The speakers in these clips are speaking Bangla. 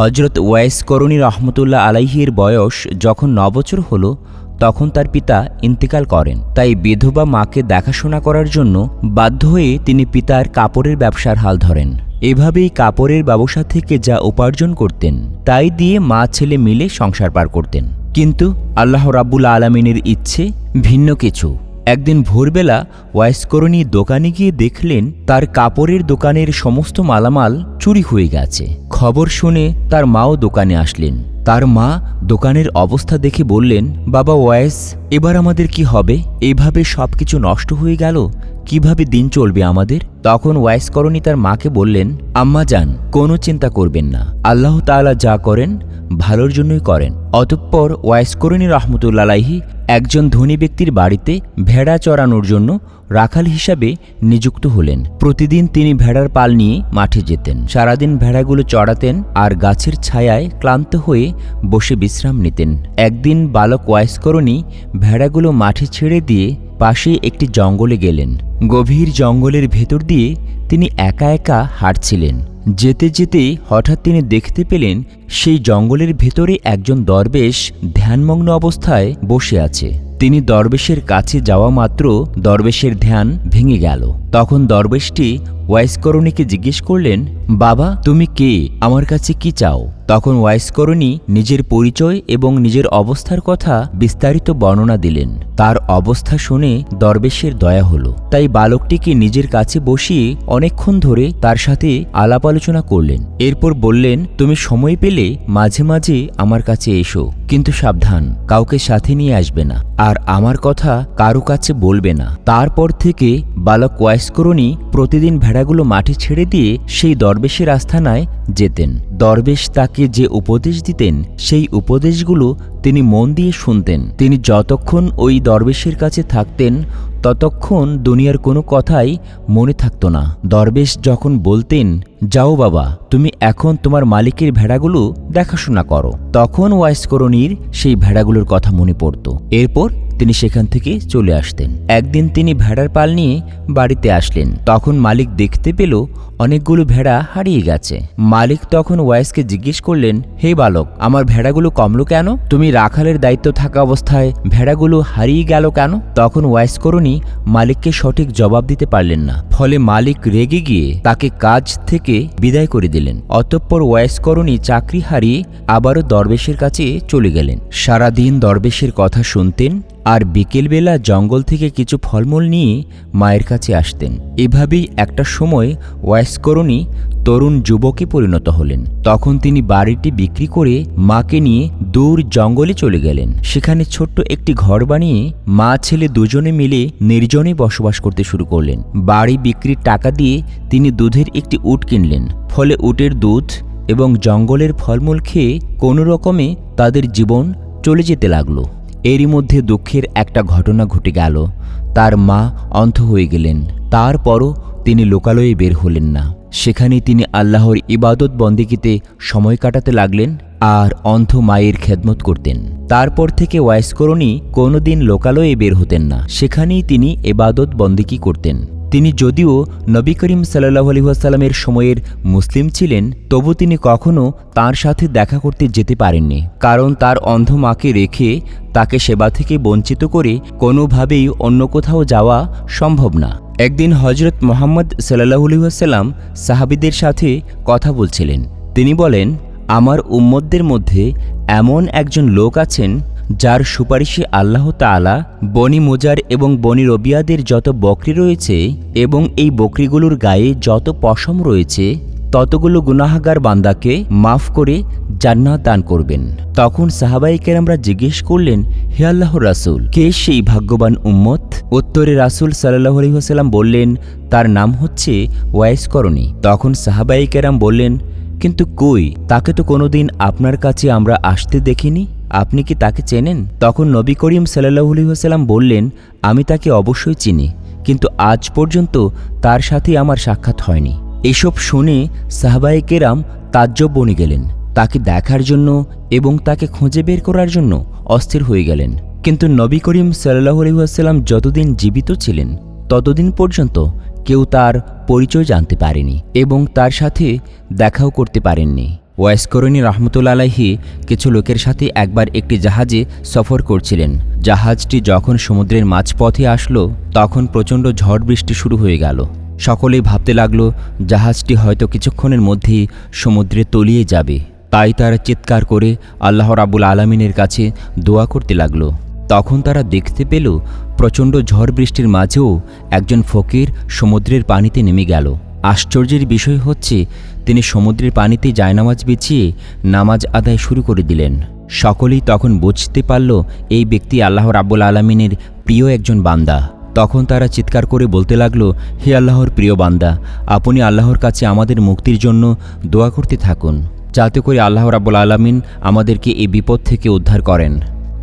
হজরত ওয়াইস করণী রহমতুল্লাহ আলাইহির বয়স যখন ন বছর হলো, তখন তার পিতা ইন্তেকাল করেন। তাই বিধবা মাকে দেখাশোনা করার জন্য বাধ্য হয়ে তিনি পিতার কাপড়ের ব্যবসার হাল ধরেন। এভাবেই কাপড়ের ব্যবসা থেকে যা উপার্জন করতেন, তাই দিয়ে মা ছেলে মিলে সংসার পার করতেন। কিন্তু আল্লাহ রাব্বুল আলমিনের ইচ্ছে ভিন্ন কিছু। একদিন ভোরবেলা ওয়াইসকরণী দোকানে গিয়ে দেখলেন তার কাপড়ের দোকানের সমস্ত মালামাল চুরি হয়ে গেছে। খবর শুনে তার মাও দোকানে আসলেন। তার মা দোকানের অবস্থা দেখে বললেন, বাবা ওয়াইস, এবার আমাদের কি হবে? এভাবে সব কিছু নষ্ট হয়ে গেল? কীভাবে দিন চলবে আমাদের? তখন ওয়াইসকরণী তার মাকে বললেন, আম্মা যান, কোনো চিন্তা করবেন না। আল্লাহ তাআলা যা করেন ভালোর জন্যই করেন। অতঃপর ওয়াইসকরণী রহমতুল্লাহি একজন ধনী ব্যক্তির বাড়িতে ভেড়া চড়ানোর জন্য রাখাল হিসাবে নিযুক্ত হলেন। প্রতিদিন তিনি ভেড়ার পাল নিয়ে মাঠে যেতেন। সারাদিন ভেড়াগুলো চড়াতেন আর গাছের ছায়ায় ক্লান্ত হয়ে বসে বিশ্রাম নিতেন। একদিন বালক ওয়াইসকরণী ভেড়াগুলো মাঠে ছেড়ে দিয়ে পাশে একটি জঙ্গলে গেলেন। গভীর জঙ্গলের ভেতর দিয়ে তিনি একা একা হাঁটছিলেন। যেতে যেতে হঠাৎ তিনি দেখতে পেলেন সেই জঙ্গলের ভেতরে একজন দরবেশ ধ্যানমগ্ন অবস্থায় বসে আছে। তিনি দরবেশের কাছে যাওয়া মাত্র দরবেশের ধ্যান ভেঙে গেল। তখন দরবেশটি ওয়াইসকরণীকে জিজ্ঞেস করলেন, বাবা, তুমি কে? আমার কাছে কি চাও? তখন ওয়াইসকরণী নিজের পরিচয় এবং নিজের অবস্থার কথা বিস্তারিত বর্ণনা দিলেন। তার অবস্থা শুনে দরবেশের দয়া হলো। তাই বালকটিকে নিজের কাছে বসিয়ে অনেকক্ষণ ধরে তার সাথে আলাপ আলোচনা করলেন। এরপর বললেন, তুমি সময় পেলে মাঝে মাঝে আমার কাছে এসো, কিন্তু সাবধান, কাউকে সাথে নিয়ে আসবে না। আর আমার কথা কারও কাছে বলবে না। তারপর থেকে বালক ওয়াইসকরণী প্রতিদিন ভেড়াগুলো মাঠে ছেড়ে দিয়ে সেই দরবেশের আস্থানায় যেতেন। দরবেশ তাকে যে উপদেশ দিতেন, সেই উপদেশগুলো তিনি মন দিয়ে শুনতেন। তিনি যতক্ষণ ওই দরবেশের কাছে থাকতেন ততক্ষণ দুনিয়ার কোনো কথাই মনে থাকতো না। দরবেশ যখন বলতেন, যাও বাবা, তুমি এখন তোমার মালিকের ভেড়াগুলো দেখাশোনা করো। তখন ওয়াইসকরণীর সেই ভেড়াগুলোর কথা মনে পড়ত। এরপর তিনি সেখান থেকে চলে আসতেন। একদিন তিনি ভেড়ার পাল নিয়ে বাড়িতে আসলেন। তখন মালিক দেখতে পেল অনেকগুলো ভেড়া হারিয়ে গেছে। মালিক তখন ওয়াইসকে জিজ্ঞেস করলেন, হে বালক, আমার ভেড়াগুলো কমলো কেন? তুমি রাখালের দায়িত্ব থাকা অবস্থায় ভেড়াগুলো হারিয়ে গেল কেন? তখন ওয়াইস করণী মালিককে সঠিক জবাব দিতে পারলেন না। ফলে মালিক রেগে গিয়ে তাকে কাজ থেকে বিদায় করে দিলেন। অতঃপর ওয়াইস করণী চাকরি হারিয়ে আবারও দরবেশের কাছে চলে গেলেন। সারাদিন দরবেশের কথা শুনতেন আর বিকেলবেলা জঙ্গল থেকে কিছু ফলমূল নিয়ে মায়ের কাছে আসতেন। এভাবেই একটা সময় ওয়াইসকরণী তরুণ যুবকে পরিণত হলেন। তখন তিনি বাড়িটি বিক্রি করে মাকে নিয়ে দূর জঙ্গলে চলে গেলেন। সেখানে ছোট্ট একটি ঘর বানিয়ে মা ছেলে দুজনে মিলে নির্জনে বসবাস করতে শুরু করলেন। বাড়ি বিক্রির টাকা দিয়ে তিনি দুধের একটি উট কিনলেন। ফলে উটের দুধ এবং জঙ্গলের ফলমূল খেয়ে কোনো রকমে তাদের জীবন চলে যেতে লাগল। এরই মধ্যে দুঃখের একটা ঘটনা ঘটে গেল। তার মা অন্ধ হয়ে গেলেন। তারপরও তিনি লোকালয়ে বের হলেন না। সেখানেই তিনি আল্লাহর ইবাদত বন্দিকিতে সময় কাটাতে লাগলেন আর অন্ধ মায়ের খেদমত করতেন। তারপর থেকে ওয়াইসকরণী কোনোদিন লোকালয়ে বের হতেন না। সেখানেই তিনি এবাদত বন্দিকি করতেন। তিনি যদিও নবী করিম সাল্লাহ আলহিহাসাল্লামের সময়ের মুসলিম ছিলেন, তবু তিনি কখনও তার সাথে দেখা করতে যেতে পারেননি। কারণ তার অন্ধ মাকে রেখে তাকে সেবা থেকে বঞ্চিত করে কোনোভাবেই অন্য কোথাও যাওয়া সম্ভব না। একদিন হজরত মোহাম্মদ সাল্লাহ আলহিহাসাল্লাম সাহাবিদের সাথে কথা বলছিলেন। তিনি বলেন, আমার উম্মতদের মধ্যে এমন একজন লোক আছেন যার সুপারিশে আল্লাহ তাআলা বনি মোজার এবং বনি রবিয়াদের যত বকরি রয়েছে এবং এই বকরিগুলোর গায়ে যত পশম রয়েছে, ততগুলো গুনাহাগার বান্দাকে মাফ করে জান্নাত দান করবেন। তখন সাহাবাই আমরা জিজ্ঞেস করলেন, হে আল্লাহ রাসুল, কে সেই ভাগ্যবান উম্মত? উত্তরে রাসুল সাল্লাহ আলহিহাসাল্লাম বললেন, তার নাম হচ্ছে ওয়াইসকরণী তখন সাহাবাই কেরাম বললেন, কিন্তু কই, তাকে তো কোনোদিন আপনার কাছে আমরা আসতে দেখিনি? আপনি কি তাকে চেনেন? তখন নবী করিম সাল্লাহসাল্লাম বললেন, আমি তাকে অবশ্যই চিনি, কিন্তু আজ পর্যন্ত তার সাথে আমার সাক্ষাৎ হয়নি। এসব শুনে সাহাবাই কেরাম তাজ্জব বনে গেলেন। তাকে দেখার জন্য এবং তাকে খুঁজে বের করার জন্য অস্থির হয়ে গেলেন। কিন্তু নবী করিম সাল্লাহ আলহিহাস্লাম যতদিন জীবিত ছিলেন, ততদিন পর্যন্ত কেউ তার পরিচয় জানতে পারেনি এবং তার সাথে দেখাও করতে পারেননি। ওয়াইসকরণী রহমতুল্লা আলাহি কিছু লোকের সাথে একবার একটি জাহাজে সফর করছিলেন। জাহাজটি যখন সমুদ্রের মাঝপথে আসলো, তখন প্রচণ্ড ঝড় বৃষ্টি শুরু হয়ে গেল। সকলেই ভাবতে লাগল, জাহাজটি হয়তো কিছুক্ষণের মধ্যেই সমুদ্রে তলিয়ে যাবে। তাই তারা চিৎকার করে আল্লাহ রাবুল আলমিনের কাছে দোয়া করতে লাগল। তখন তারা দেখতে পেল, প্রচণ্ড ঝড় বৃষ্টির মাঝেও একজন ফকির সমুদ্রের পানিতে নেমে গেল। আশ্চর্যের বিষয় হচ্ছে তিনি সমুদ্রের পানিতে জায়নামাজ বিছিয়ে নামাজ আদায় শুরু করে দিলেন। সকলেই তখন বুঝতে পারল এই ব্যক্তি আল্লাহ রাব্বুল আলমিনের প্রিয় একজন বান্দা। তখন তারা চিৎকার করে বলতে লাগল, হে আল্লাহর প্রিয় বান্দা, আপনি আল্লাহর কাছে আমাদের মুক্তির জন্য দোয়া করতে থাকুন, যাতে করে আল্লাহ রাব্বুল আলমিন আমাদেরকে এই বিপদ থেকে উদ্ধার করেন।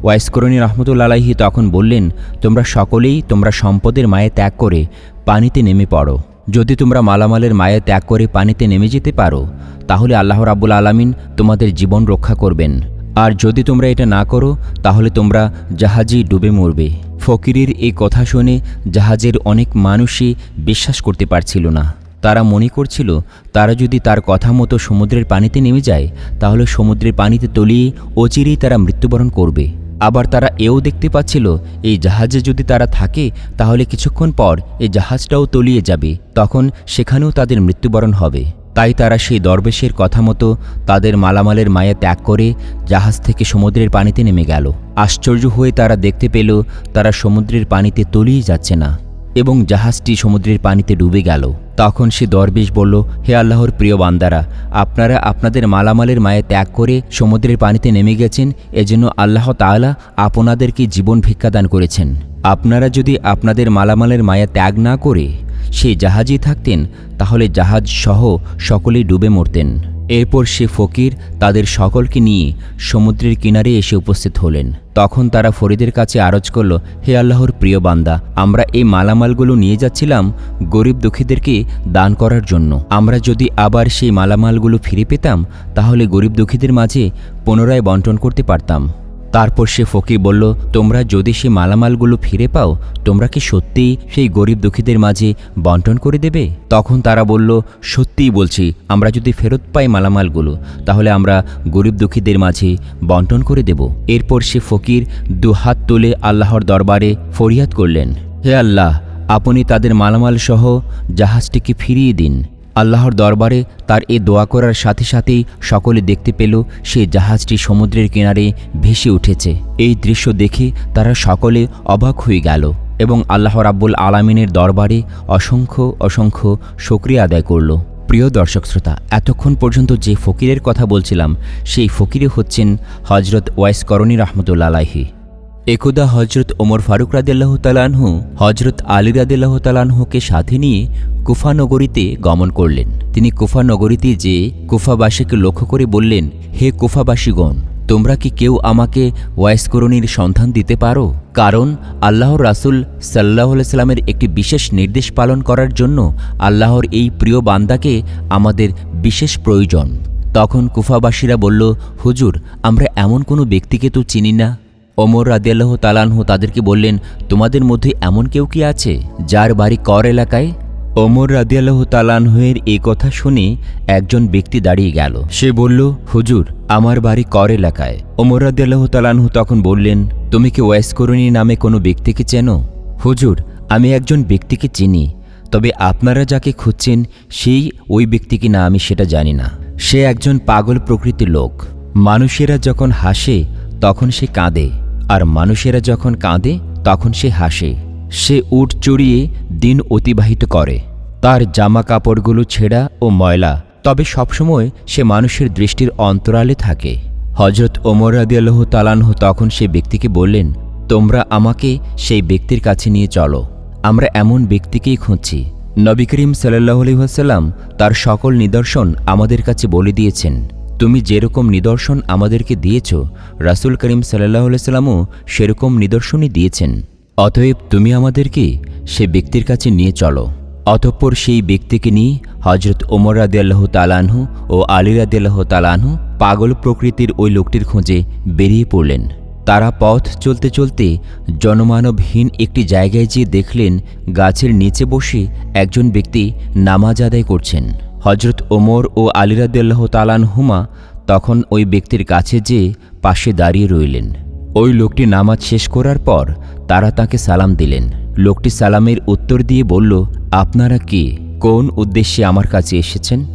ওয়াইসকরণী রহমতুল্লাহি তখন বললেন, তোমরা সকলেই তোমরা সম্পদের মায়ে ত্যাগ করে পানিতে নেমে পড়ো। যদি তোমরা মালামালের মায়ে ত্যাগ করে পানিতে নেমে যেতে পারো, তাহলে আল্লাহ রাব্বুল আলামিন তোমাদের জীবন রক্ষা করবেন। আর যদি তোমরা এটা না করো, তাহলে তোমরা জাহাজেই ডুবে মরবে। ফকিরের এই কথা শুনে জাহাজের অনেক মানুষই বিশ্বাস করতে পারছিল না। তারা মনে করছিল, তারা যদি তার কথা মতো সমুদ্রের পানিতে নেমে যায়, তাহলে সমুদ্রের পানিতে তলিয়ে অচিরেই তারা মৃত্যুবরণ করবে। আবার তারা এও দেখতে পাচ্ছিল, এই জাহাজে যদি তারা থাকে, তাহলে কিছুক্ষণ পর এই জাহাজটাও তলিয়ে যাবে, তখন সেখানেও তাদের মৃত্যুবরণ হবে। তাই তারা সেই দরবেশের কথা মতো তাদের মালামালের মায়া ত্যাগ করে জাহাজ থেকে সমুদ্রের পানিতে নেমে গেল। আশ্চর্য হয়ে তারা দেখতে পেল, তারা সমুদ্রের পানিতে তলিয়ে যাচ্ছে না। এবং জাহাজটি সমুদ্রের পানিতে ডুবে গেল। তখন সে দরবেশ বলল, হে আল্লাহর প্রিয় বান্দারা, আপনারা আপনাদের মালামালের মায়ে ত্যাগ করে সমুদ্রের পানিতে নেমে গেছেন, এজন্য আল্লাহ তাআলা আপনাদেরকে জীবন ভিক্ষাদান করেছেন। আপনারা যদি আপনাদের মালামালের মায়া ত্যাগ না করে সেই জাহাজেই থাকতেন, তাহলে জাহাজ সহ সকলেই ডুবে মরতেন। এরপর সে ফকির তাদের সকলকে নিয়ে সমুদ্রের কিনারে এসে উপস্থিত হলেন। তখন তারা ফরিদের কাছে আরজ করল, হে আল্লাহর প্রিয় বান্দা, আমরা এই মালামালগুলো নিয়ে যাচ্ছিলাম গরিব দুঃখীদেরকে দান করার জন্য। আমরা যদি আবার সেই মালামালগুলো ফিরে পেতাম, তাহলে গরিব দুঃখীদের মাঝে পুনরায় বন্টন করতে পারতাম। তারপর সে ফকির বলল, তোমরা যদি সে মালামালগুলো ফিরে পাও, তোমরা কি সত্যিই সেই গরিব দুঃখীদের মাঝে বন্টন করে দেবে? তখন তারা বলল, সত্যিই বলছি, আমরা যদি ফেরত পাই মালামালগুলো, তাহলে আমরা গরিব দুঃখীদের মাঝে বন্টন করে দেব। এরপর সে ফকির দুহাত তুলে আল্লাহর দরবারে ফরিয়াদ করলেন, হে আল্লাহ, আপনি তাদের মালামাল সহ জাহাজটিকে ফিরিয়ে দিন। আল্লাহর দরবারে তার এ দোয়া করার সাথে সাথেই সকলে দেখতে পেল সে জাহাজটি সমুদ্রের কিনারে ভেসে উঠেছে। এই দৃশ্য দেখে তারা সকলে অবাক হয়ে গেল এবং আল্লাহ রাব্বুল আলামিনের দরবারে অসংখ্য অসংখ্য শুক্রিয়া আদায় করল। প্রিয় দর্শক শ্রোতা, এতক্ষণ পর্যন্ত যে ফকিরের কথা বলছিলাম, সেই ফকিরে হচ্ছেন হজরত ওয়াইস করণী রহমতুল্লা আলাহি একদা হজরত ওমর ফারুক রাদিল্লাহ তালানহু হজরত আলী রাদিল্লাহ তালানহুকে সাথে নিয়ে কুফা নগরীতে গমন করলেন। তিনি কুফা নগরীতে যে কুফাবাসীকে লক্ষ্য করে বললেন, হে কুফাবাসীগণ, তোমরা কি কেউ আমাকে ওয়াইসকরণীর সন্ধান দিতে পারো? কারণ আল্লাহর রাসুল সাল্লাহ সাল্লামের একটি বিশেষ নির্দেশ পালন করার জন্য আল্লাহর এই প্রিয় বান্দাকে আমাদের বিশেষ প্রয়োজন। তখন কুফাবাসীরা বলল, হুজুর, আমরা এমন কোনো ব্যক্তিকে তো চিনি না। ওমর রাদিয়াল্লাহ তালানহু তাদেরকে বললেন, তোমাদের মধ্যে এমন কেউ কি আছে যার বাড়ি কর এলাকায়? ওমর রাদিয়াল্লাহ তালানহুয়ের এই কথা শুনে একজন ব্যক্তি দাঁড়িয়ে গেল। সে বলল, হুজুর, আমার বাড়ি কর এলাকায়। ওমর রাদিয়াল্লাহ তালানহু তখন বললেন, তুমি কি ওয়াইসকরণী নামে কোনো ব্যক্তিকে চেনো? হুজুর, আমি একজন ব্যক্তিকে চিনি, তবে আপনারা যাকে খুঁজছেন, সেই ওই ব্যক্তি কি না আমি সেটা জানি না। সে একজন পাগল প্রকৃতির লোক। মানুষেরা যখন হাসে, তখন সে কাঁদে। আর মানুষেরা যখন কাঁদে, তখন সে হাসে। সে উট চড়িয়ে দিন অতিবাহিত করে। তার জামা কাপড়গুলো ছেঁড়া ও ময়লা। তবে সবসময় সে মানুষের দৃষ্টির অন্তরালে থাকে। হজরত ওমর তালানহ তখন সে ব্যক্তিকে বললেন, তোমরা আমাকে সেই ব্যক্তির কাছে নিয়ে চলো। আমরা এমন ব্যক্তিকেই খুঁজছি। নবী করিম সাল্লাহ আলহিহাসাল্লাম তার সকল নিদর্শন আমাদের কাছে বলে দিয়েছেন। তুমি যেরকম নিদর্শন আমাদেরকে দিয়েছ, রাসুল করিম সাল্লাহ সাল্লামও সেরকম নিদর্শনই দিয়েছেন। অতএব তুমি আমাদেরকে সে ব্যক্তির কাছে নিয়ে চলো। অতঃপর সেই ব্যক্তিকে নিয়ে হজরত ওমর রাদিয়াল্লাহ তালানহু ও আলী রাদিয়াল্লাহ তালানহু পাগল প্রকৃতির ওই লোকটির খোঁজে বেরিয়ে পড়লেন। তারা পথ চলতে চলতে জনমানবহীন একটি জায়গায় যেয়ে দেখলেন, গাছের নিচে বসে একজন ব্যক্তি নামাজ আদায় করছেন। হজরত ওমর ও আলিরাদ্দাল্লাহ তালানহুমা তখন ওই ব্যক্তির কাছে যে পাশে দাঁড়িয়ে রইলেন। ওই লোকটি নামাজ শেষ করার পর তারা তাকে সালাম দিলেন। লোকটি সালামের উত্তর দিয়ে বলল, আপনারা কে? কোন উদ্দেশ্যে আমার কাছে এসেছেন?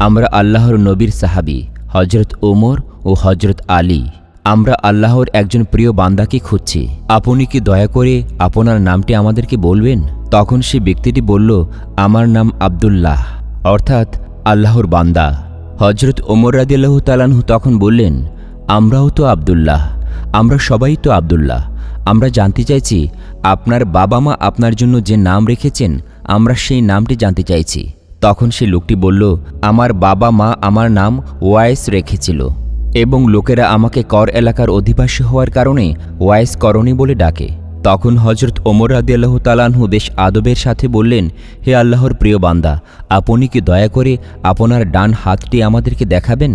আমরা আল্লাহর নবীর সাহাবি হজরত ওমর ও হজরত আলী। আমরা আল্লাহর একজন প্রিয় বান্দাকে খুঁজছি। আপনি কি দয়া করে আপনার নামটি আমাদেরকে বলবেন? তখন সে ব্যক্তিটি বলল, আমার নাম আব্দুল্লাহ। অর্থাৎ আল্লাহর বান্দা। হজরত ওমর রাদিল্লাহ তালানহু তখন বললেন, আমরাও তো আব্দুল্লাহ, আমরা সবাই তো আব্দুল্লাহ। আমরা জানতে চাইছি, আপনার বাবা মা আপনার জন্য যে নাম রেখেছেন, আমরা সেই নামটি জানতে চাইছি। তখন সে লোকটি বলল, আমার বাবা মা আমার নাম ওয়াইস রেখেছিল এবং লোকেরা আমাকে কর এলাকার অধিবাসী হওয়ার কারণে ওয়াইস করণী বলে ডাকে। তখন হজরত ওমর আদিয়াল্লাহ তালানহু বেশ আদবের সাথে বললেন, হে আল্লাহর প্রিয় বান্দা, আপনি কি দয়া করে আপনার ডান হাতটি আমাদেরকে দেখাবেন?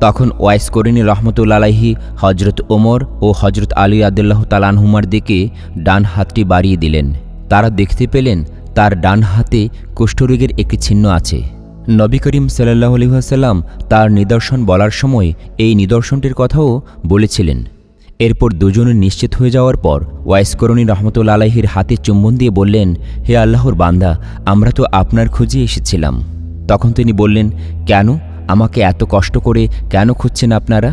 তখন ওয়াইস করিনী রহমতুল্লাহি হজরত ওমর ও হজরত আলী আদুল্লাহ তালানহুমার দিকে ডান হাতটি বাড়িয়ে দিলেন। তারা দেখতে পেলেন, তার ডান হাতে কুষ্ঠরোগের একটি চিহ্ন আছে। নবী করিম সাল্লাহ আলহিহাসাল্লাম তার নিদর্শন বলার সময় এই নিদর্শনটির কথাও বলেছিলেন। এরপর দুজনে নিশ্চিত হয়ে যাওয়ার পর ওয়াইসকরণী রহমতুল্লা আলাহির হাতে চুম্বন দিয়ে বললেন, হে আল্লাহর বান্দা, আমরা তো আপনার খুঁজে এসেছিলাম। তখন তিনি বললেন, কেন? আমাকে এত কষ্ট করে কেন খুঁজছেন আপনারা?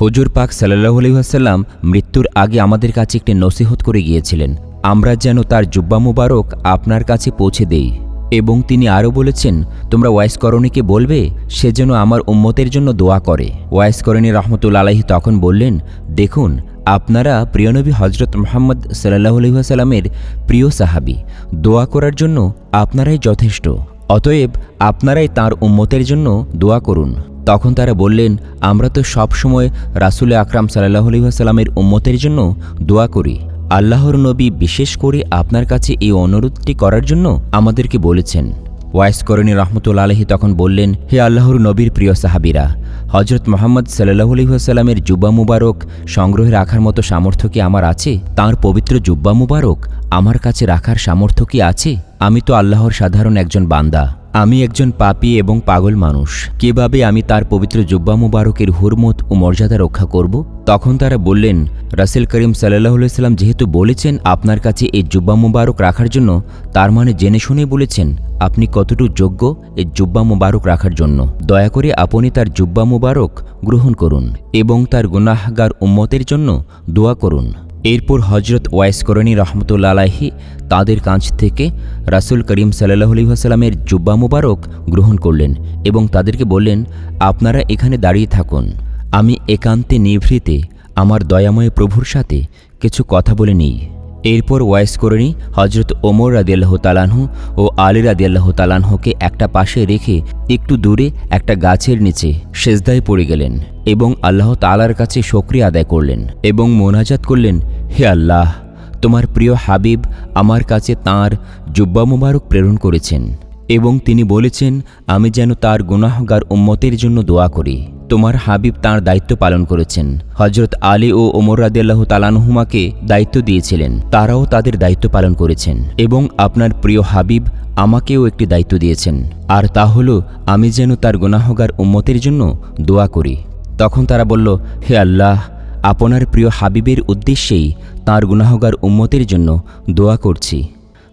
হুজুর পাক সাল্লাহ আলহিহাসাল্লাম মৃত্যুর আগে আমাদের কাছে একটি নসিহত করে গিয়েছিলেন, আমরা যেন তার জুব্বা মুবারক আপনার কাছে পৌঁছে দেই। এবং তিনি আরও বলেছেন, তোমরা ওয়াইসকরণীকে বলবে, সে যেন আমার উম্মতের জন্য দোয়া করে। ওয়াইসকরণী রহমতুল আলাহি তখন বললেন, দেখুন, আপনারা প্রিয়নবী হজরত মোহাম্মদ সাল্লাহ আলহিহাসাল্লামের প্রিয় সাহাবি। দোয়া করার জন্য আপনারাই যথেষ্ট। অতএব আপনারাই তার উম্মতের জন্য দোয়া করুন। তখন তারা বললেন, আমরা তো সবসময় রাসুল আকরাম সাল্লাহ আলহিহাসাল্লামের উম্মতের জন্য দোয়া করি। আল্লাহর নবী বিশেষ করে আপনার কাছে এই অনুরোধটি করার জন্য আমাদেরকে বলেছেন। ওয়াইস করণী রহমতুল আলহী তখন বললেন, হে আল্লাহর নবীর প্রিয় সাহাবিরা হজরত মোহাম্মদ সাল্লাহ আলহিহাসাল্লামের জুব্বা মুবারক সংগ্রহে রাখার মতো সামর্থ্য কি আমার আছে? তার পবিত্র জুব্বা মুবারক আমার কাছে রাখার সামর্থ্য কি আছে? আমি তো আল্লাহর সাধারণ একজন বান্দা। আমি একজন পাপী এবং পাগল মানুষ। কীভাবে আমি তার পবিত্র জুব্বা মুবারকের হুরমত ও মর্যাদা রক্ষা করব? তখন তারা বললেন, রাসেল করিম সাল্লাহ সাল্লাম যেহেতু বলেছেন আপনার কাছে এই জুব্বা মুবারক রাখার জন্য, তার মানে জেনে শুনে বলেছেন, আপনি কতটুকু যোগ্য এই জুব্বা মুবারক রাখার জন্য। দয়া করে আপনি তার জুব্বা মুবারক গ্রহণ করুন এবং তার গুনাহগার উম্মতের জন্য দোয়া করুন। এরপর হজরত ওয়াইস করণী রহমতুল্লা আলাহি তাঁদের কাছ থেকে রাসুল করিম সাল্লাহ আলহিহাসাল্লামের জুব্বা মুবারক গ্রহণ করলেন এবং তাদেরকে বললেন, আপনারা এখানে দাঁড়িয়ে থাকুন। আমি একান্তে নিভৃতে আমার দয়াময় প্রভুর সাথে কিছু কথা বলে নিই। এরপর ওয়াইস করণী হজরত ওমর রাদিয়াল্লাহ তালানহু ও আলী রাদিয়াল্লাহ তালানহুকে একটা পাশে রেখে একটু দূরে একটা গাছের নিচে সেজদায় পড়ে গেলেন এবং আল্লাহ তালার কাছে সক্রিয় আদায় করলেন এবং মোনাজাত করলেন, হে আল্লাহ, তোমার প্রিয় হাবিব আমার কাছে তাঁর জুব্বা মুবারক প্রেরণ করেছেন এবং তিনি বলেছেন, আমি যেন তার গুনাহগার উম্মতের জন্য দোয়া করি। তোমার হাবিব তার দায়িত্ব পালন করেছেন। হজরত আলী ও ওমর রাদিয়াল্লাহ তালানহুমাকে দায়িত্ব দিয়েছিলেন। তারাও তাদের দায়িত্ব পালন করেছেন এবং আপনার প্রিয় হাবিব আমাকেও একটি দায়িত্ব দিয়েছেন। আর তা হল, আমি যেন তার গুনাহগার উম্মতের জন্য দোয়া করি। তখন তারা বলল, হে আল্লাহ, আপনার প্রিয় হাবিবের উদ্দেশ্যেই তাঁর গুনাহগার উম্মতের জন্য দোয়া করছি।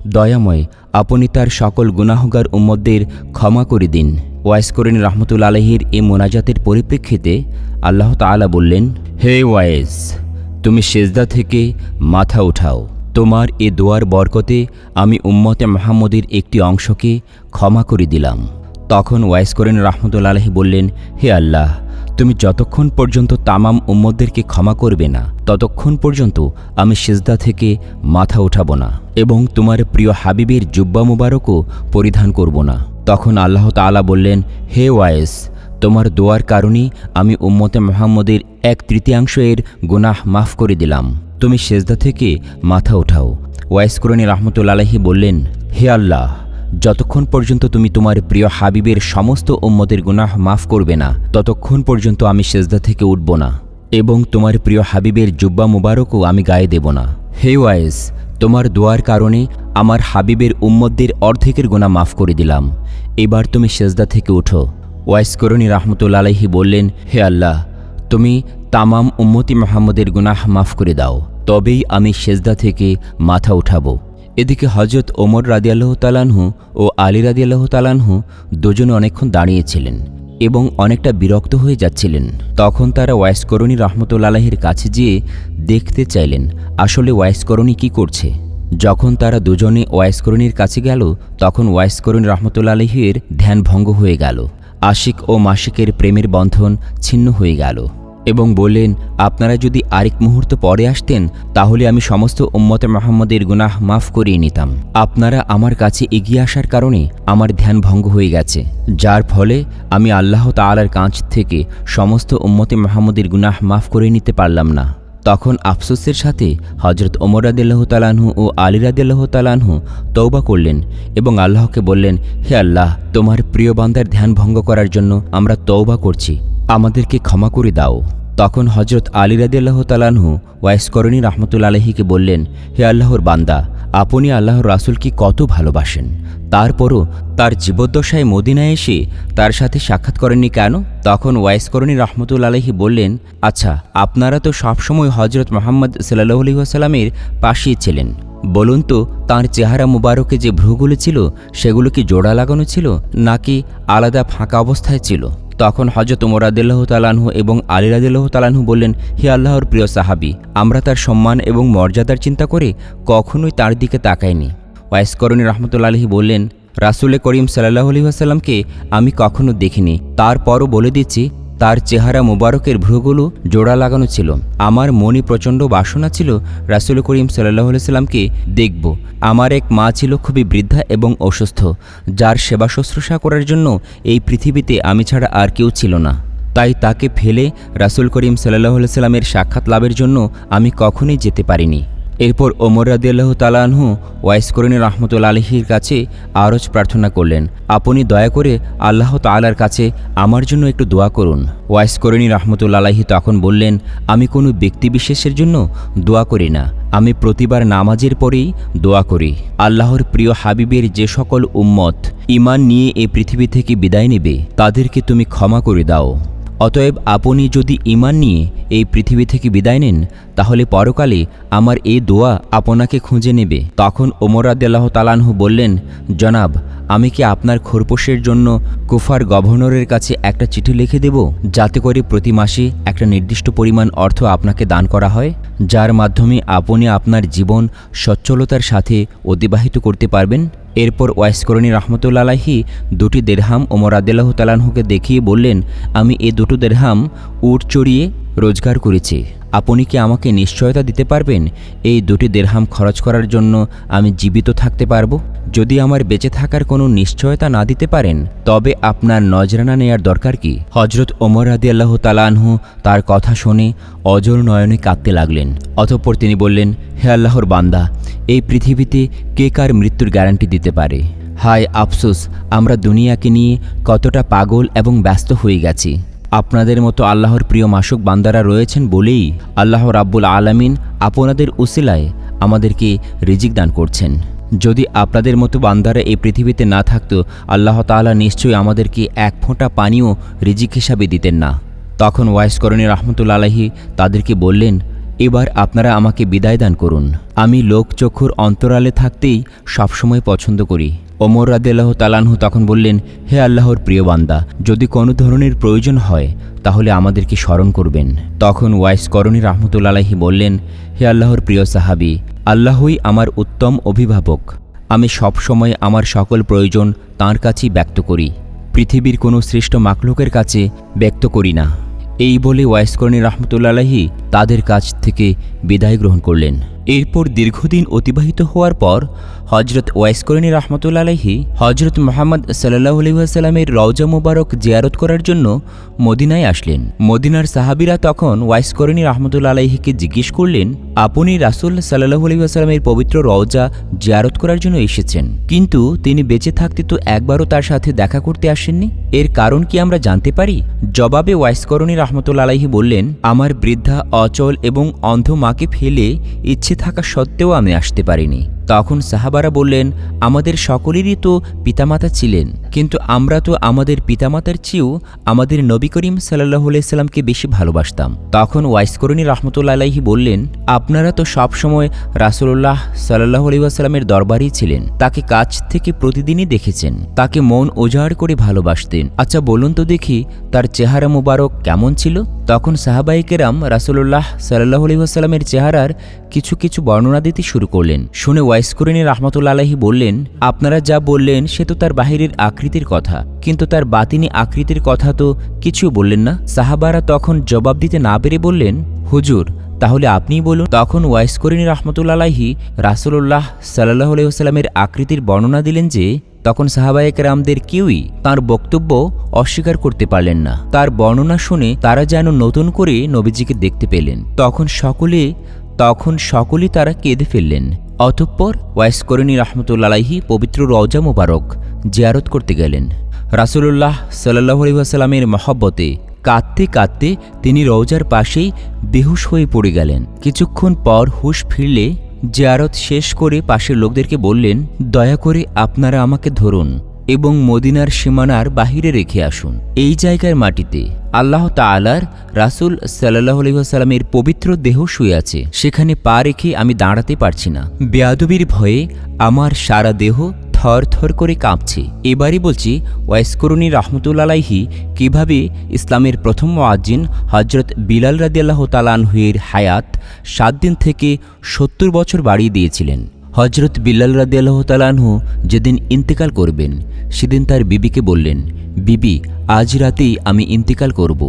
দয়াময়, আপনি তার সকল গুনাহগার উম্মতদের ক্ষমা করে দিন। ওয়াইস করিন রহমতুল আলহির এই মোনাজাতের পরিপ্রেক্ষিতে আল্লাহ তালা বললেন, হে ওয়াইস, তুমি সেজদা থেকে মাথা উঠাও। তোমার এ দোয়ার বরকতে আমি উম্মতে মাহমুদের একটি অংশকে ক্ষমা করে দিলাম। তখন ওয়াইস করেন রহমতুল বললেন, হে আল্লাহ তুমি যতক্ষণ পর্যন্ত তামাম উম্মদদেরকে ক্ষমা করবে না, ততক্ষণ পর্যন্ত আমি সেজদা থেকে মাথা উঠাব না এবং তোমার প্রিয় হাবিবের জুব্বা মুবারকও পরিধান করব না। তখন আল্লাহ তাআলা বললেন, হে ওয়াইস, তোমার দোয়ার কারণেই আমি উম্মতে মোহাম্মদের এক তৃতীয়াংশ এর গুনাহ মাফ করে দিলাম। তুমি সেজদা থেকে মাথা উঠাও। ওয়াইস কুরনি রহমতুল্লাহি বললেন, হে আল্লাহ যতক্ষণ পর্যন্ত তুমি তোমার প্রিয় হাবিবের সমস্ত উম্মতের গুনাহ মাফ করবে না, ততক্ষণ পর্যন্ত আমি সেজদা থেকে উঠব না, এবং তোমার প্রিয় হাবিবের জুব্বা মুবারকও আমি গায়ে দেব না। হে ওয়াইস তোমার দোয়ার কারণে আমার হাবিবের উম্মতদের অর্ধেকের গোনা মাফ করে দিলাম। এবার তুমি সেজদা থেকে উঠো। ওয়াইস করণী রহমতুল্লা আলাইহি বললেন, হে আল্লাহ, তুমি তামাম উম্মতি মোহাম্মদের গুনাহ মাফ করে দাও, তবেই আমি সেজদা থেকে মাথা উঠাবো। এদিকে হজরত ওমর রাদিয়াল্লাহ তালানহু ও আলী রাদিয়াল্লাহ তালানহু দুজনে অনেকক্ষণ দাঁড়িয়েছিলেন এবং অনেকটা বিরক্ত হয়ে যাচ্ছিলেন। তখন তারা ওয়াইসকরণী রহমতুল্লাহের কাছে গিয়ে দেখতে চাইলেন, আসলে ওয়াইসকরণী কি করছে? যখন তারা দুজনে ওয়াইসকরণীর কাছে গেল, তখন ওয়াইসকরণী রহমতুল্লা আলহির ধ্যান ভঙ্গ হয়ে গেল। আশিক ও মাসিকের প্রেমের বন্ধন ছিন্ন হয়ে গেল। এবং বললেন, আপনারা যদি আরেক মুহূর্ত পরে আসতেন, তাহলে আমি সমস্ত উম্মতে মোহাম্মদের গুনাহ মাফ করিয়ে নিতাম। আপনারা আমার কাছে এগিয়ে আসার কারণে আমার ধ্যান ভঙ্গ হয়ে গেছে। যার ফলে আমি আল্লাহ তালার কাছ থেকে সমস্ত উম্মতে মোহাম্মদের গুনাহ মাফ করে নিতে পারলাম না। তখন আফসোসের সাথে হজরত ওমর রাদিল্লাহ তালাহু ও আলী রাদিল্লাহ তালাহু তৌবা করলেন এবং আল্লাহকে বললেন, হে আল্লাহ, তোমার প্রিয় বান্দার ধ্যান ভঙ্গ করার জন্য আমরা তৌবা করছি। আমাদেরকে ক্ষমা করে দাও। তখন হজরত আলী রাদিল্লাহ তালাহু ওয়াইসকরণী রহমতুল আলহীকে বললেন, হে আল্লাহর বান্দা আপনি আল্লাহর রাসুলকে কত ভালোবাসেন? তারপরও তার জীবদ্দশায় মদিনায় এসে তার সাথে সাক্ষাৎ করেননি কেন? তখন ওয়াইসকরণী রহমতুল্লা আলহি বললেন আচ্ছা আপনারা তো সবসময় হজরত মোহাম্মদ সাল্লাহ আলি আসালামের পাশেই ছিলেন। বলুন তো, তাঁর চেহারা মুবারকে যে ভ্রুগুলো ছিল, সেগুলো কি জোড়া লাগানো ছিল, নাকি আলাদা ফাঁকা অবস্থায় ছিল? তখন হজরত উমর আদিল্লাহ তালানহু এবং আলী রাদিল্লাহ তালানহু বললেন, হে আল্লাহর প্রিয় সাহাবি, আমরা তার সম্মান এবং মর্যাদার চিন্তা করে কখনোই তার দিকে তাকাইনি। ওয়াইসকরণী রহমতুল্লা আলহি বললেন, রাসুলে করিম সাল্লাহ আলী আসাল্লামকে আমি কখনো দেখিনি। তারপরও বলে দিচ্ছি তার চেহারা মোবারকের ভ্রুগুলো জোড়া লাগানো ছিল। আমার মনে প্রচণ্ড বাসনা ছিল রাসুল করিম সাল্লাহ সাল্লামকে দেখব। আমার এক মা ছিল খুবই বৃদ্ধা এবং অসুস্থ, যার সেবা শুশ্রূষা করার জন্য এই পৃথিবীতে আমি ছাড়া আর কেউ ছিল না। তাই তাকে ফেলে রাসুল করিম সাল্লাহ সাল্লামের সাক্ষাৎ লাভের জন্য আমি কখনোই যেতে পারিনি। এরপর ওমর রাদিয়াল্লাহ তালানহু ওয়াইসকরণী রহমতুল্লা আলহির কাছে আরজ প্রার্থনা করলেন, আপনি দয়া করে আল্লাহ তালার কাছে আমার জন্য একটু দোয়া করুন। ওয়াইসকরণী রহমতুল্লা আলাহি তখন বললেন, আমি কোনো ব্যক্তিবিশেষের জন্য দোয়া করি না। আমি প্রতিবার নামাজের পরেই দোয়া করি। আল্লাহর প্রিয় হাবিবের যে সকল উম্মত ইমান নিয়ে এই পৃথিবী থেকে বিদায় নেবে, তাদেরকে তুমি ক্ষমা করে দাও। অতএব আপনি যদি ইমান নিয়ে এই পৃথিবী থেকে বিদায় নেন, তাহলে পরকালে আমার এই দোয়া আপনাকে খুঁজে নেবে। তখন ওমর তালানহু বললেন, জনাব, আমি কি আপনার খোরপোশের জন্য কুফার গভর্নরের কাছে একটা চিঠি লিখে দেব, যাতে করে প্রতি মাসে একটা নির্দিষ্ট পরিমাণ অর্থ আপনাকে দান করা হয়? যার মাধ্যমে আপনি আপনার জীবন সচ্ছলতার সাথে অতিবাহিত করতে পারবেন? এরপর ওয়াইসকরণী রহমতুল্লা আলাহি দুটি দেড়হাম ওমর আদিল্লাহ দেখিয়ে বললেন, আমি এ দুটো দেড়হাম উট চড়িয়ে রোজগার করেছি। আপনি কি আমাকে নিশ্চয়তা দিতে পারবেন? এই দুটি দেড়হাম খরচ করার জন্য আমি জীবিত থাকতে পারব? যদি আমার বেঁচে থাকার কোনো নিশ্চয়তা না দিতে পারেন, তবে আপনার নজরানা নেয়ার দরকার কি? হজরত ওমর আদি আল্লাহ তালানহু তার কথা শুনে অজর নয়নে কাঁদতে লাগলেন। অতঃপর তিনি বললেন, হে আল্লাহর বান্দা, এই পৃথিবীতে কে কার মৃত্যুর গ্যারান্টি দিতে পারে? হায় আফসোস, আমরা দুনিয়াকে নিয়ে কতটা পাগল এবং ব্যস্ত হয়ে গেছি। আপনাদের মতো আল্লাহর প্রিয় মাসুক বান্দারা রয়েছেন বলেই আল্লাহ রাব্বুল আলামিন আপনাদের উসিলায় আমাদেরকে রিজিক দান করছেন। যদি আপনাদের মতো বান্দারা এই পৃথিবীতে না থাকতো, আল্লাহ তাআলা নিশ্চয়ই আমাদেরকে এক ফোঁটা পানিও রিজিক হিসাবে দিতেন না। তখন ওয়াইসকরণী রহমতুল্লা আলাহি তাদেরকে বললেন, এবার আপনারা আমাকে বিদায় দান করুন। আমি লোকচক্ষুর অন্তরালে থাকতেই সবসময় পছন্দ করি। ওমর রাদিল্লাহ তালানহু তখন বললেন, হে আল্লাহর প্রিয় বান্দা, যদি কোনো ধরনের প্রয়োজন হয়, তাহলে আমাদেরকে স্মরণ করবেন। তখন ওয়াইস করণী রহমতুল্লাহি বললেন, হে আল্লাহর প্রিয় সাহাবি, আল্লাহই আমার উত্তম অভিভাবক। আমি সব সময় আমার সকল প্রয়োজন তাঁর কাছেই ব্যক্ত করি। পৃথিবীর কোনো শ্রেষ্ঠ মাকলুকের কাছে ব্যক্ত করি না। এই বলে ওয়াইসকরণী রহমতুল্লাহি তাদের কাছ থেকে বিদায় গ্রহণ করলেন। এরপর দীর্ঘদিন অতিবাহিত হওয়ার পর হজরত ওয়াইসকরণী রহমতুল্লাহি হজরত মোহাম্মদ সাল্লাহ আলহিহাস্লামের রওজা মুবারক জিয়ারত করার জন্য মদিনায় আসলেন। মদিনার সাহাবিরা তখন ওয়াইসকরণী রহমতুল্লা আলাইহিকে জিজ্ঞেস করলেন, আপনি রাসুল সাল্লাহ আলহিহাস্লামের পবিত্র রওজা জিয়ারত করার জন্য এসেছেন, কিন্তু তিনি বেঁচে থাকতে তো একবারও তার সাথে দেখা করতে আসেননি? এর কারণ কি আমরা জানতে পারি? জবাবে ওয়াইসকরণী রহমতুল্লা আলাইহি বললেন, আমার বৃদ্ধা অচল এবং অন্ধ মাকে ফেলে ইচ্ছে থাকা সত্ত্বেও আমি আসতে পারিনি। তখন সাহাবারা বললেন, আমাদের সকলেরই তো পিতামাতা ছিলেন, কিন্তু আমরা তো আমাদের পিতামাতার চেয়েও আমাদের নবী করিম সাল্লাহ সাল্লামকে বেশি ভালোবাসতাম। তখন ওয়াইসকরণী রহমতুল্লা আলাহি বললেন, আপনারা তো সবসময় রাসুল্লাহ সাল্লাহ আলাইসাল্লামের দরবারই ছিলেন, তাকে কাছ থেকে প্রতিদিনই দেখেছেন, তাকে মন ওজাড় করে ভালোবাসতেন। আচ্ছা বলুন তো দেখি, তার চেহারা মুবারক কেমন ছিল? তখন সাহাবাইকেরাম রাসুল্লাহ সাল্লাহ আলহিহাস্লামের চেহারার কিছু কিছু বর্ণনা দিতে শুরু করলেন। শুনে ওয়াইসকরিনী রহমতুল্লা আলাহি বললেন, আপনারা যা বললেন, সে তো তার বাহিরের আকৃতির কথা, কিন্তু তার বাতিনি আকৃতির কথা তো কিছু বললেন না। সাহাবারা তখন জবাব দিতে না পেরে বললেন, হুজুর, তাহলে আপনিই বলুন। তখন ওয়াইসকরিনী রহমতুল্লাহি রাসুল্লাহ সাল্লাহ আলহিহাস্লামের আকৃতির বর্ণনা দিলেন যে, তখন সাহাবায়ক রামদের কেউই তার বক্তব্য অস্বীকার করতে পারলেন না। তার বর্ণনা শুনে তারা যেন নতুন করে নবীজিকে দেখতে পেলেন। তখন সকলে তখন সকলেই তারা কেঁদে ফেললেন। অতঃপর ওয়াইসকরণী রহমতুল্লাহি পবিত্র রওজা মোবারক জিয়ারত করতে গেলেন। রাসুল্লাহ সাল্লাহ আলহিহাস্লামের মহব্বতে কাঁদতে কাঁদতে তিনি রওজার পাশেই বেহুশ হয়ে পড়ে গেলেন। কিছুক্ষণ পর হুশ ফিরলে জিয়ারত শেষ করে পাশের লোকদেরকে বললেন, দয়া করে আপনারা আমাকে ধরুন। এবং মদিনার সীমানার বাহিরে রেখে আসুন। এই জায়গার মাটিতে আল্লাহ তালার রাসুল সাল্লাহ আলহিহাস্লামের পবিত্র দেহ শুয়ে আছে। সেখানে পা রেখে আমি দাঁড়াতে পারছি না। বেয়াদবির ভয়ে আমার সারা দেহ থর থর করে কাঁপছে। এবারই বলছি, ওয়াইসকরুনি রহমতুল্লাহি কীভাবে ইসলামের প্রথম ওয়াজিন হজরত বিলাল রাদিয়াল্লাহ তালানহুয়ের হায়াত সাত দিন থেকে সত্তর বছর বাড়িয়ে দিয়েছিলেন। হজরত বিল্লাল রাদিয়াল্লাহ তালানহু যেদিন ইন্তেকাল করবেন, সেদিন তার বিবিকে বললেন, বিবি, আজ রাতেই আমি ইন্তেকাল করব।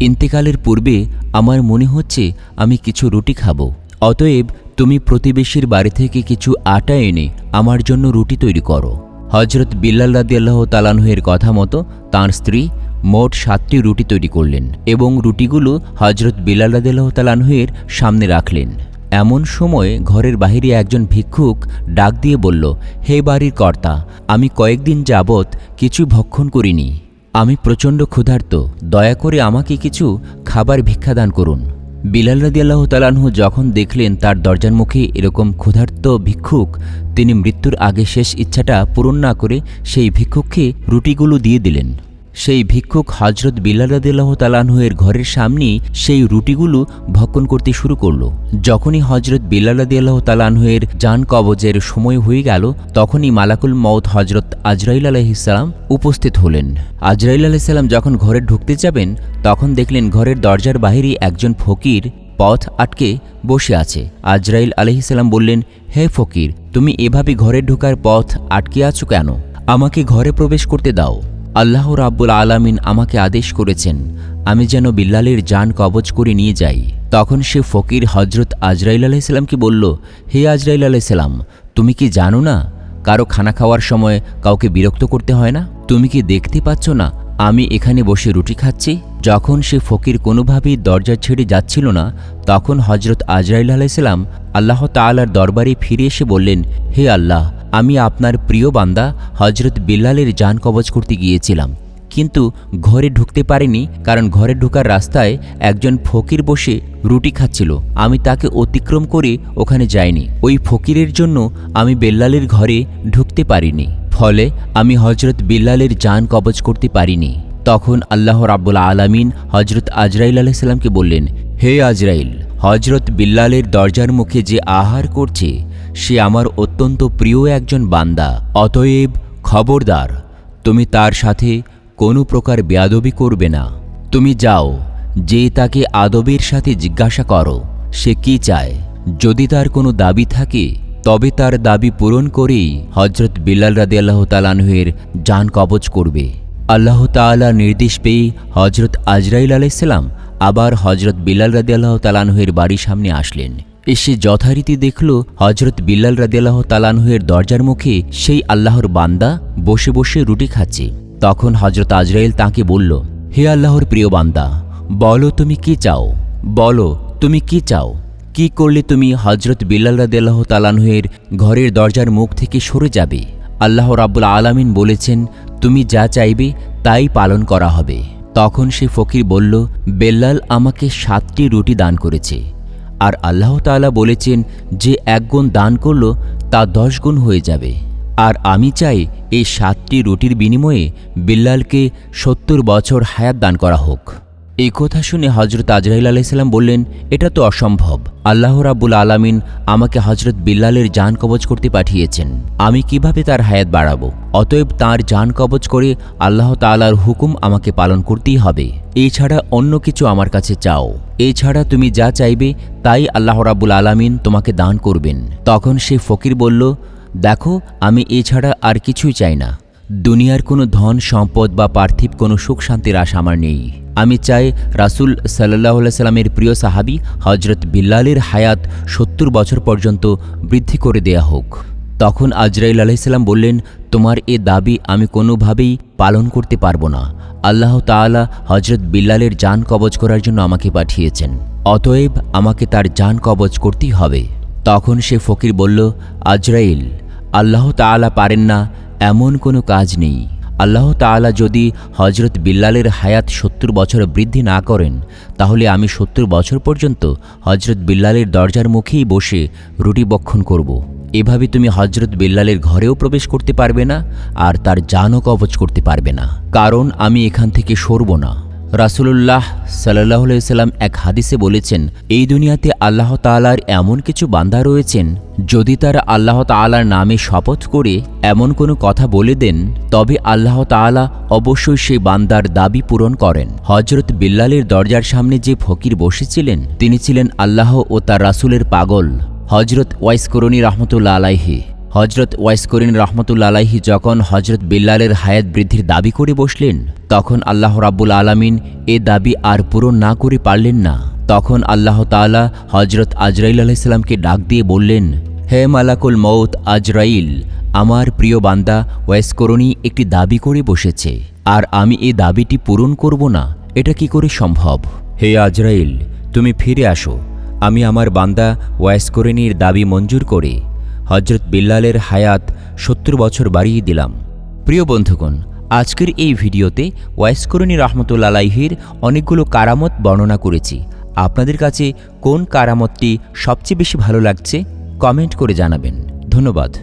ইন্তেকালের পূর্বে আমার মনে হচ্ছে আমি কিছু রুটি খাব। অতএব তুমি প্রতিবেশীর বাড়ি থেকে কিছু আটা এনে আমার জন্য রুটি তৈরি করো। হজরত বিল্লাল রাদিয়াল্লাহ তালানহের কথা মতো তাঁর স্ত্রী মোট সাতটি রুটি তৈরি করলেন এবং রুটিগুলো হজরত বিল্লাল রাদিয়াল্লাহ তালানহের সামনে রাখলেন। এমন সময় ঘরের বাহিরে একজন ভিক্ষুক ডাক দিয়ে বলল, হে বাড়ির কর্তা, আমি কয়েকদিন যাবৎ কিছু ভক্ষণ করিনি। আমি প্রচণ্ড ক্ষুধার্ত, দয়া করে আমাকে কিছু খাবার ভিক্ষাদান করুন। বিলাল রাদিয়াল্লাহ তালানহু যখন দেখলেন তার দরজার মুখে এরকম ক্ষুধার্ত ভিক্ষুক, তিনি মৃত্যুর আগে শেষ ইচ্ছাটা পূরণ না করে সেই ভিক্ষুককে রুটিগুলো দিয়ে দিলেন। সেই ভিক্ষুক হজরত বিল্লাল রাদিয়াল্লাহ তালানহুয়ের ঘরের সামনেই সেই রুটিগুলো ভক্ষণ করতে শুরু করল। যখনই হজরত বিল্লাল রাদিয়াল্লাহ তালানহুয়ের যান কবজের সময় হয়ে গেল, তখনই মালাকুল মৌত হজরত আজরাইল আলাইহিসাল্লাম উপস্থিত হলেন। আজরাইল আলাইসাল্লাম যখন ঘরে ঢুকতে যাবেন, তখন দেখলেন ঘরের দরজার বাহিরে একজন ফকির পথ আটকে বসে আছে। আজরাইল আলহিসাল্লাম বললেন, হে ফকির, তুমি এভাবে ঘরে ঢোকার পথ আটকে আছো কেন? আমাকে ঘরে প্রবেশ করতে দাও। আল্লাহ রাব্বুল আলামিন আমাকে আদেশ করেছেন, আমি যেন বিল্লালের যান কবজ করে নিয়ে যাই। তখন সে ফকির হজরত আজরাইল আলাইসাল্লামকে বলল, হে আজরাইল আলাইসাল্লাম তুমি কি জানো না, কারও খানা খাওয়ার সময় কাউকে বিরক্ত করতে হয় না? তুমি কি দেখতে পাচ্ছ না, আমি এখানে বসে রুটি খাচ্ছি? যখন সে ফকির কোনোভাবেই দরজা ছেড়ে যাচ্ছিল না, তখন হজরত আজরাইল আলাইসাল্লাম আল্লাহ তালার দরবারে ফিরে এসে বললেন, হে আল্লাহ আমি আপনার প্রিয় বান্দা হজরত বিল্লালের যান কবজ করতে গিয়েছিলাম। কিন্তু ঘরে ঢুকতে পারিনি কারণ ঘরে ঢোকার রাস্তায় একজন ফকির বসে রুটি খাচ্ছিল। আমি তাকে অতিক্রম করে ওখানে যাইনি। ওই ফকিরের জন্য আমি বেল্লালের ঘরে ঢুকতে পারিনি। ফলে আমি হজরত বিল্লালের যান কবজ করতে পারিনি। তখন আল্লাহ রাব্বুল আলামিন হজরত আজরাইল আলাইসাল্লামকে বললেন, হে আজরাইল হজরত বিল্লালের দরজার মুখে যে আহার করছে সে আমার অত্যন্ত প্রিয় একজন বান্দা। অতএব, খবরদার, তুমি তার সাথে কোনো প্রকার বেয়াদবি করবে না। তুমি যাও, যে তাকে আদবের সাথে জিজ্ঞাসা করো, সে কি চায়। যদি তার কোনো দাবি থাকে, তবে তার দাবি পূরণ করেই হজরত বিল্লাল রাদি আল্লাহ তালানহের যান কবচ করবে। আল্লাহ তাআলা নির্দেশ পেয়ে হজরত আজরাইল আলাইসাল্লাম আবার হজরত বিল্লাল রাদি আল্লাহ তালানহের বাড়ির সামনে আসলেন। এসে যথারীতি দেখল হজরত বিল্লাল রাদিয়াল্লাহ তালানহুয়ের দরজার মুখে সেই আল্লাহর বান্দা বসে বসে রুটি খাচ্ছে। তখন হজরত আজরাইল তাকে বলল, হে আল্লাহর প্রিয় বান্দা, বলো তুমি কি চাও? বলো, তুমি কি চাও? কি করলে তুমি হজরত বিল্লাল রাদিয়াল্লাহ তালানহুয়ের ঘরের দরজার মুখ থেকে সরে যাবে? আল্লাহ রাব্বুল আলামিন বলেছেন, তুমি যা চাইবে তাই পালন করা হবে। তখন সে ফকির বলল, বেল্লাল আমাকে সাতটি রুটি দান করেছে। আর আল্লাহ তালা বলেছেন, যে এক গুণ দান করল, তা দশ গুণ হয়ে যাবে। আর আমি চাই এই সাতটি রুটির বিনিময়ে বিল্লালকে সত্তর বছর হায়াত দান করা হোক। এই কথা শুনে হজরত আজরাইল আলাইসাল্লাম বললেন, এটা তো অসম্ভব। আল্লাহ রাব্বুল আলামিন আমাকে হজরত বিল্লালের যান কবজ করতে পাঠিয়েছেন। আমি কীভাবে তার হায়াত বাড়াবো? অতএব তার যান কবজ করে আল্লাহ তাআলার হুকুম আমাকে পালন করতেই হবে। এছাড়া অন্য কিছু আমার কাছে চাও। এছাড়া তুমি যা চাইবে, তাই আল্লাহ রাব্বুল আলামিন তোমাকে দান করবেন। তখন সে ফকির বলল, দেখো, আমি এছাড়া আর কিছুই চাই না। দুনিয়ার কোনো ধন, সম্পদ বা পার্থিব কোনো সুখ, শান্তির আশা আমার নেই। আমি চাই রাসুল সাল্লাহ সাল্লামের প্রিয় সাহাবি হজরত বিল্লালের হায়াত সত্তর বছর পর্যন্ত বৃদ্ধি করে দেয়া হোক। তখন আজরাইল আলাইসাল্লাম বললেন, তোমার এ দাবি আমি কোনোভাবেই পালন করতে পারব না। আল্লাহ তাআলা হজরত বিল্লালের যান কবজ করার জন্য আমাকে পাঠিয়েছেন। অতএব আমাকে তার যান কবজ করতেই হবে। তখন সে ফকির বলল, আজরাইল, আল্লাহ তাআলা পারেন না এমন কোনো কাজ নেই। আল্লাহ তাআলা যদি হজরত বিল্লালের হায়াত সত্তর বছর বৃদ্ধি না করেন, তাহলে আমি সত্তর বছর পর্যন্ত হজরত বিল্লালের দরজার মুখেই বসে রুটি বক্ষণ করব। এভাবে তুমি হজরত বিল্লালের ঘরেও প্রবেশ করতে পারবে না, আর তার জানও কবচ করতে পারবে না। কারণ আমি এখান থেকে সরব না। রাসুলুল্লাহ সাল্লাহ সাল্লাম এক হাদিসে বলেছেন, এই দুনিয়াতে আল্লাহ তাআলার এমন কিছু বান্দা রয়েছেন, যদি তারা আল্লাহ তাআলার নামে শপথ করে এমন কোনো কথা বলে দেন, তবে আল্লাহ তাআলা অবশ্যই সেই বান্দার দাবি পূরণ করেন। হজরত বিল্লালের দরজার সামনে যে ফকির বসেছিলেন, তিনি ছিলেন আল্লাহ ও তার রাসুলের পাগল। হজরত ওয়াইস করণী রহমতুল্লা আলাইহি। হজরত ওয়াইস করিন রহমতুল্লা আলাহি যখন হজরত বিল্লালের হায়াত বৃদ্ধির দাবি করে বসলেন, তখন আল্লাহ রাব্বুল আলামিন এ দাবি আর পূরণ না করে পারলেন না। তখন আল্লাহ তাআলা হজরত আজরাইল আলাইসাল্লামকে ডাক দিয়ে বললেন, হে মালাকুল মৌত আজরাইল, আমার প্রিয় বান্দা ওয়াইস করণী একটি দাবি করে বসেছে, আর আমি এ দাবিটি পূরণ করব না, এটা কি করে সম্ভব? হে আজরাইল, তুমি ফিরে আসো, আমি আমার বান্দা ওয়াইস করণীর দাবি মঞ্জুর করে হজরত বিল্লালের হায়াত সত্তর বছর বাড়িয়ে দিলাম। প্রিয় বন্ধুগণ, আজকের এই ভিডিওতে ওয়াইসকরণী রহমতুল্লা আলাইহির অনেকগুলো কারামত বর্ণনা করেছি। আপনাদের কাছে কোন কারামতটি সবচেয়ে বেশি ভালো লাগছে, কমেন্ট করে জানাবেন। ধন্যবাদ।